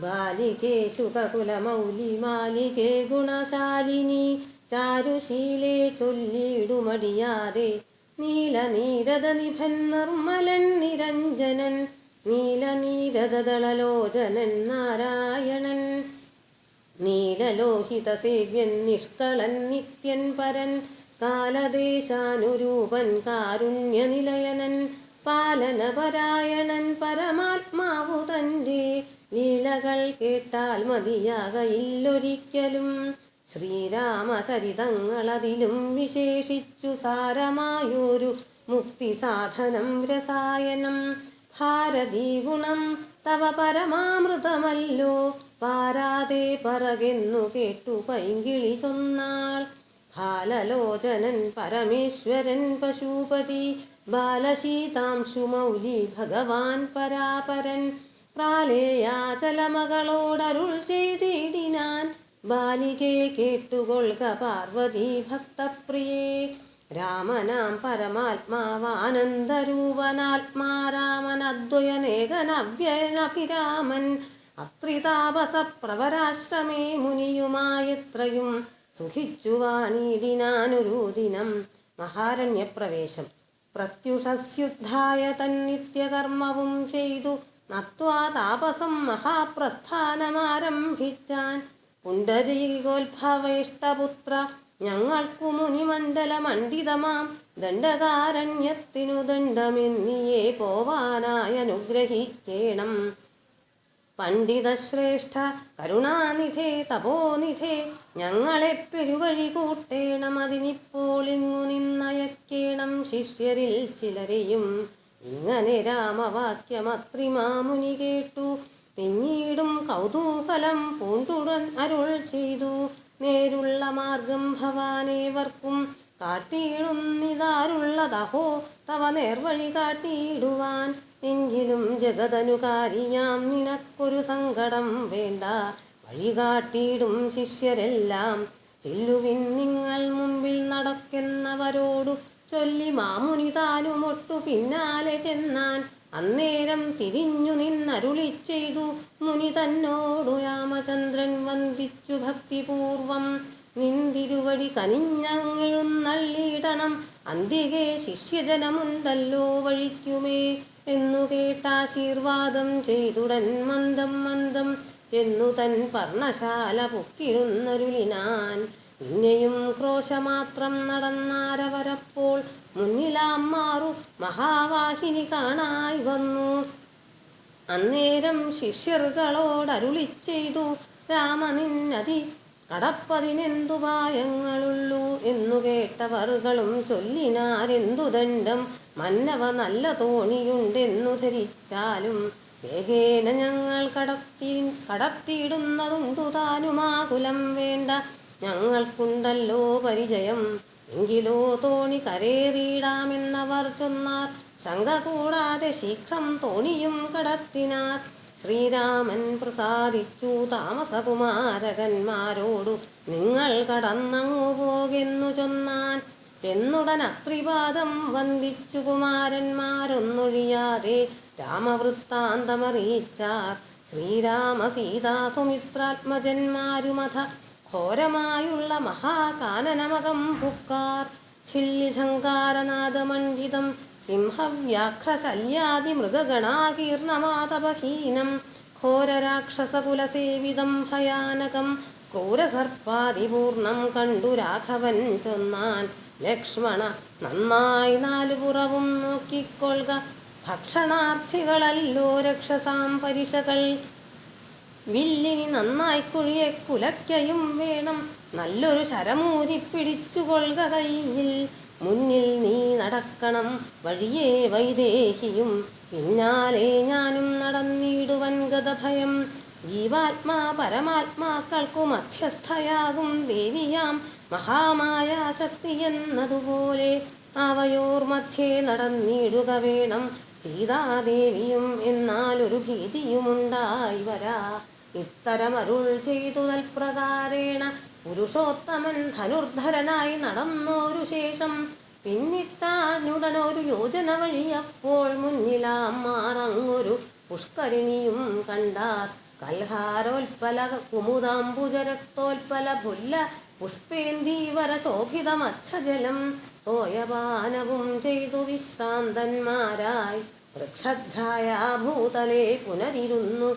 ബാലികേ ശുഭകുലമൗലി മാലികേ ഗുണശാലിനി. ചാരുശീലേ ചൊല്ലിടുമടിയാതെ. നീലനീരത നിഭൻ നിർമ്മലൻ നിരഞ്ജനൻ. നീലനീരതളലോചനൻ നാരായണൻ. നീലലോഹിത സേവ്യൻ നിഷ്കളൻ നിത്യൻ പരൻ. കാലദേശാനുരൂപൻ കാരുണ്യനിലയനൻ. പാലനപരായണൻ പരമാത്മാവു തന്റെ. ലീലകൾ കേട്ടാൽ മതിയാകയില്ലൊരിക്കലും. ശ്രീരാമചരിതങ്ങളതിലും വിശേഷിച്ചു സാരമായൊരു മുക്തി സാധനം രസായനം. ഭാരതീ ഗുണം തവ പരമാമൃതമല്ലോ. പാരാതെ പറകെന്നു കേട്ടു പൈങ്കിളി ചൊന്നാൾ. ബാലലോചനൻ പരമേശ്വരൻ പശുപതി. ബാലശീതാംശുമൗലി ഭഗവാൻ പരാപരൻ. പ്രാലേയാചലമകളോടരുൾ ചെയ്തിടിനാൻ. ബാലികെ കേട്ടുകൊള്ളുക പാർവതി ഭക്തപ്രിയേ. രാമനാം പരമാത്മാവാനന്ദരൂപനാത്മാ രാമനദ്വയനേകനവ്യനഭിരാമൻ അത്രിതാപസ പ്രവരാശ്രമേ മുനിയുമായത്രയും സുഖിച്ചു വാണിടിനാനൊരു ദിനം മഹാരണ്യപ്രവേശം. പ്രത്യുഷസ്യുദ്ധായ തന്നിത്യകർമ്മവും ചെയ്തു. നത്വാ താപസം മഹാപ്രസ്ഥാനമാരംഭിച്ചാൻ പുണ്ടരീകോത്ഭവയിഷ്ടപുത്ര ഞങ്ങൾക്കു മുനിമണ്ഡലമണ്ഡിതമാം. ദണ്ഡകാരണ്യത്തിനു ദണ്ഡമെന്നിയെ പോവാനായി അനുഗ്രഹിക്കേണം. പണ്ഡിതശ്രേഷ്ഠ കരുണാനിധേ തപോനിധേ ഞങ്ങളെ പെരുവഴി കൂട്ടേണം അതിനിപ്പോൾ ഇങ്ങു നിന്നയക്കേണം ശിഷ്യരിൽ ചിലരെയും. ഇങ്ങനെ രാമവാക്യമത്രിമാമുനി കേട്ടു. പിന്നീടും കൗതൂഹലം പൂണ്ടുടൻ അരുൾ ചെയ്തു. നേരുള്ള മാർഗം ഭവാനേവർക്കും കാട്ടിയിടുന്നിതാരുള്ളതഹോ? തവ നേർവഴി കാട്ടിയിടുവാൻ. എങ്കിലും ജഗതനുകാരിയാം നിനക്കൊരു സങ്കടം വേണ്ട. വഴി കാട്ടിയിടും ശിഷ്യരെല്ലാം. ചെല്ലുവിൻ നിങ്ങൾ മുമ്പിൽ നടക്കുന്നവരോടു ചൊല്ലി മാമുനി താനും പിന്നാലെ ചെന്നാൻ. അന്നേരം തിരിഞ്ഞു നിന്നരുളി ചെയ്തു. മുനി തന്നോടു രാമചന്ദ്രൻ വന്ദിച്ചു ഭക്തിപൂർവം. നിന്തിരുവടി കനിഞ്ഞങ്ങെഴുന്നള്ളിയിടണം അന്തികെ ശിഷ്യജനമുണ്ടല്ലോ വഴിക്കുമേ എന്നു കേട്ടാശീർവാദം ചെയ്തുടൻ മന്ദം മന്ദം ചെന്നു തൻ പർണശാല പൊക്കിരുന്നരുളിനാൻ. പിന്നെയും ക്രോശമാത്രം നടന്നാരവരപ്പോൾ മുന്നിലാം മാറു മഹാവാഹിനി കാണായി വന്നു. അന്നേരം ശിഷ്യർകളോടരുളി ചെയ്തു രാമനിന്നതി കടപ്പതിനെന്തു പായങ്ങളുള്ളൂ എന്നു കേട്ടവർകളും ചൊല്ലിനാരെന്തു ദണ്ഡം? മന്നവ നല്ല തോണിയുണ്ടെന്നു ധരിച്ചാലും വേഗേന ഞങ്ങൾ കടത്തി കടത്തിയിടുന്നതുണ്ടു താനുമാകുലം വേണ്ട. ഞങ്ങൾക്കുണ്ടല്ലോ പരിചയം എങ്കിലോ തോണി കരേറിയിടാമെന്നവർ ചൊന്നാർ. ശങ്ക കൂടാതെ ശീഘ്രം തോണിയും കടത്തിനാർ. ശ്രീരാമൻ പ്രസാദിച്ചു താമസകുമാരകന്മാരോടു നിങ്ങൾ കടന്നങ്ങു പോകെന്നു ചൊന്നാൻ. ചെന്നുടൻ അത്രിപാദം വന്ദിച്ചു കുമാരന്മാരൊന്നൊഴിയാതെ രാമവൃത്താന്തമറിയിച്ചാർ. ശ്രീരാമ സീതാ സുമിത്രാത്മജന്മാരുമഥ ഘോരമായുള്ള മഹാകാനനമകം പുക്കാർ. ചില്ലിശങ്കാരനാദമണ്ഡിതം സിംഹവ്യാഘ്രശല്യാദി മൃഗഗണാകീർണമാതപഹീനം ഘോരരാക്ഷസകുലസേവിതം ഭയാനകം ക്രൂരസർപ്പാതിപൂർണം കണ്ടു രാഘവൻ ചൊന്നാൻ. ലക്ഷ്മണ നന്നായി നാലുപുറവും നോക്കിക്കൊള്ളുക. ഭക്ഷണാർത്ഥികളല്ലോ രക്ഷസാം പരിഷകൾ വില്ലിനി നന്നായി കുഴിയെ കുലയ്ക്കയും വേണം. നല്ലൊരു ശരമൂരി പിടിച്ചുകൊള്ളുക കയ്യിൽ. മുന്നിൽ നീ നടക്കണം വഴിയേ വൈദേഹിയും. പിന്നാലെ ഞാനും നടന്നിടുവൻ ഗതഭയം ജീവാത്മാ പരമാത്മാക്കൾക്കു മധ്യസ്ഥയാകും ദേവിയാം. മഹാമായ ശക്തി എന്നതുപോലെ അവയോർ മധ്യേ നടന്നിടുക വേണം. സീതാദേവിയും എന്നാലൊരു ഭീതിയുമുണ്ടായി വരാ. ഇത്തരമരുൾ ചെയ്തു തൽപ്രകാരേണ പുരുഷോത്തമൻ ധനുർധരനായി നടന്നോരു ശേഷം പിന്നിട്ടാനുടനൊരു യോജന വഴിയപ്പോൾ മുന്നിലാം മാറങ്ങൊരു പുഷ്കരിണിയും കണ്ടാർ. കൽഹാരോൽപ്പല കുമുദാംബുജരക്തോൽപ്പല പുല്ല പുഷ്പേന്തീവര ശോഭിതമച്ഛജലം തോയപാനവും ചെയ്തു വിശ്രാന്തന്മാരായി. വൃക്ഷഛായാഭൂതലെ പുനരിരുന്നു.